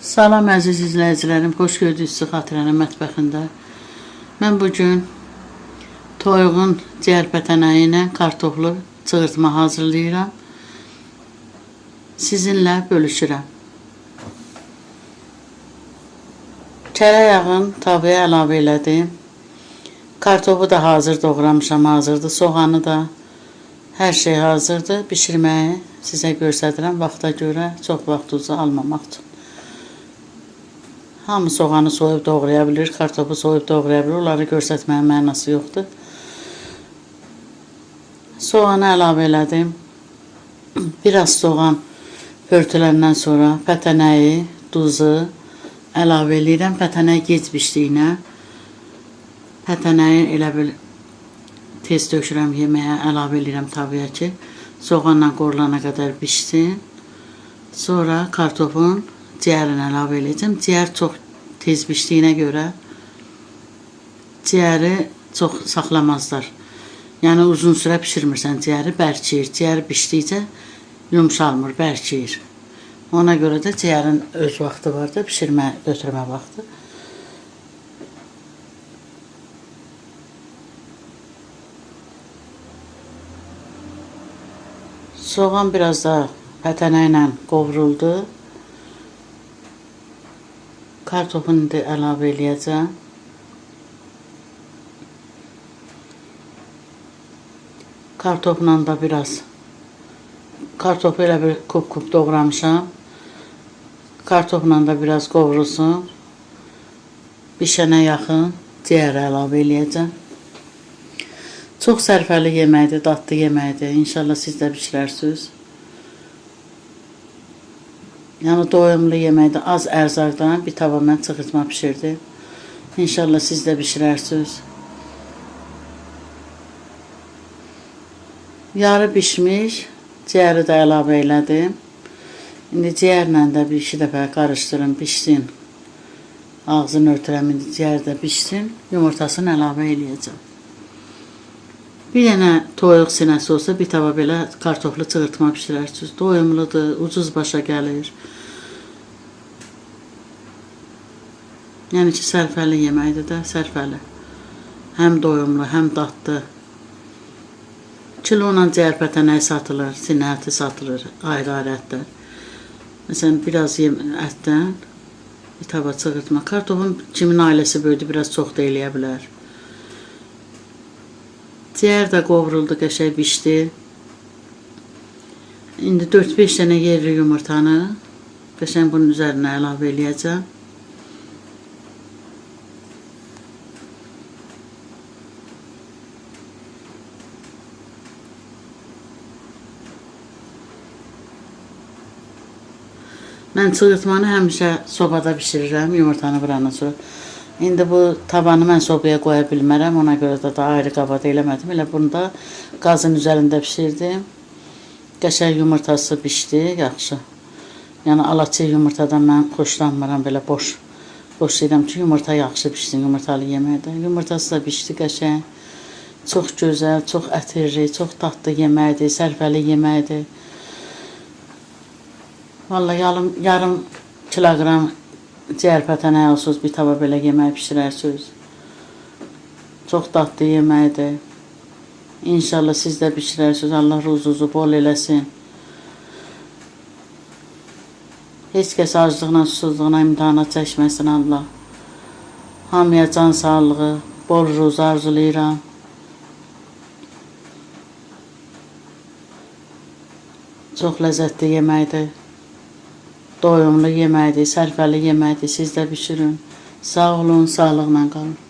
Salam əziz izləyicilərim, xoş gördük sizi Xatirənin mətbəxində. Mən bu gün toyuğun ciyərpətənəyi ilə kartoflu çığırtma hazırlayıram. Sizinlə bölüşürəm. Kərə yağın tavaya əlavə elədim. Kartofu da hazır doğramışam, hazırdır. Soğanı da hər şey hazırdır. Bişirməyi sizə göstərirəm vaxta görə, çox vaxtınızı almamaq üçün. Hamı soğanı soyub doğraya bilir, kartofu soyub doğraya bilir. Onları göstərməyin mənası yoxdur. Soğanı əlavə elədim. Biraz soğan pörtüləndən sonra pətənəyi, duzu əlavə eləyirəm. Pətənəyi gec bişdiyinə pətənəyi elə bil tez döşürəm yeməyə, əlavə eləyirəm tavaya ki, soğanla qorulana qədər bişsin. Sonra kartofun ciyərini əlavə eləyəcəm. Ciyər çox tez bişdiyinə görə ciyəri çox saxlamazlar. Yəni uzun sürə bişirmirsən ciyəri, bərkiyir. Ciyər bişdikcə yumşalmır, bərkiyir. Ona görə də ciyərin öz vaxtı var da, bişirmə, götürmə vaxtı. Soğan biraz da pətənə ilə qovruldu. Kartofunu da əlavə eləyəcəm. Kartofla da biraz kartofu elə bir kup-kup doğramışam. Kartofla da biraz qovrulsun. Bişənə yaxın ciyər əlavə eləyəcəm. Çox sərfəli yeməkdir, dadlı yeməkdir. İnşallah siz də bişirərsiniz. Yəni doyumlu yeməkdir. Az ərzaqdan bir tava mən çıxırtma bişirdim. İnşallah siz də bişirərsiniz. Yarı bişmiş, ciyəri də əlavə elədim. İndi ciyərlə də bir iki dəfə qarışdırın, bişsin. Ağzını örtürəm, indi ciyər də bişsin. Yumurtasını əlavə eləyəcəm. Bir dənə toyuq sinəsi olsa bir tava belə kartoflu çığırtma bişirərsiniz. Doyumludur, ucuz başa gəlir. Yəni ki, sərfəli yeməkdir də, sərfəli. Həm doyumlu, həm dadlı. Kilo ilə ciyərpətənəyi satılır, sinə satılır, ayrı-ayrı ətlər. Məsələn, biraz yem ətdən bir tava çığırtma. Kartofun kimin ailəsi böyüdü, biraz çox da eləyə bilər. Ciyər də qovruldu, qəşəng bişdi. İndi 4-5 dənə yerli yumurtanı qəşəng bunun üzərinə əlavə eləyəcəm. Mən çığırtmanı həmişə sobada bişirirəm, yumurtanı vurandan sonra. İndi bu tavanı mən sobaya qoya bilmərəm, ona görə də daha ayrı qabada eləmədim. Elə bunu da qazın üzərində bişirdim. Qəşəng yumurtası bişdi, yaxşı. Yəni alaçı yumurtadan mən xoşlanmıram belə boş. Boş deyirəm ki, yumurta yaxşı bişsin yumurtalı yeməkdə. Yumurtası da bişdi qəşəng. Çox gözəl, çox ətirli, çox dadlı yeməkdir, sərfəli yeməkdir. Vallahi yarım, yarım kiloqram ciyər pətənəyi olsuz bir tava belə yemək bişirərsiniz. Çox dadlı yeməkdir. İnşallah siz də bişirərsiniz. Allah ruzunuzu bol eləsin. Heç kəs aclıqla, susuzluqla imtihana çəkməsin Allah. Hamıya can sağlığı, bol ruz arzulayıram. Çox ləzzətli yeməkdir. Doyumlu yeməkdir, sərfəli yeməkdir. Siz də bişirin. Sağ olun, sağlıqla qalın.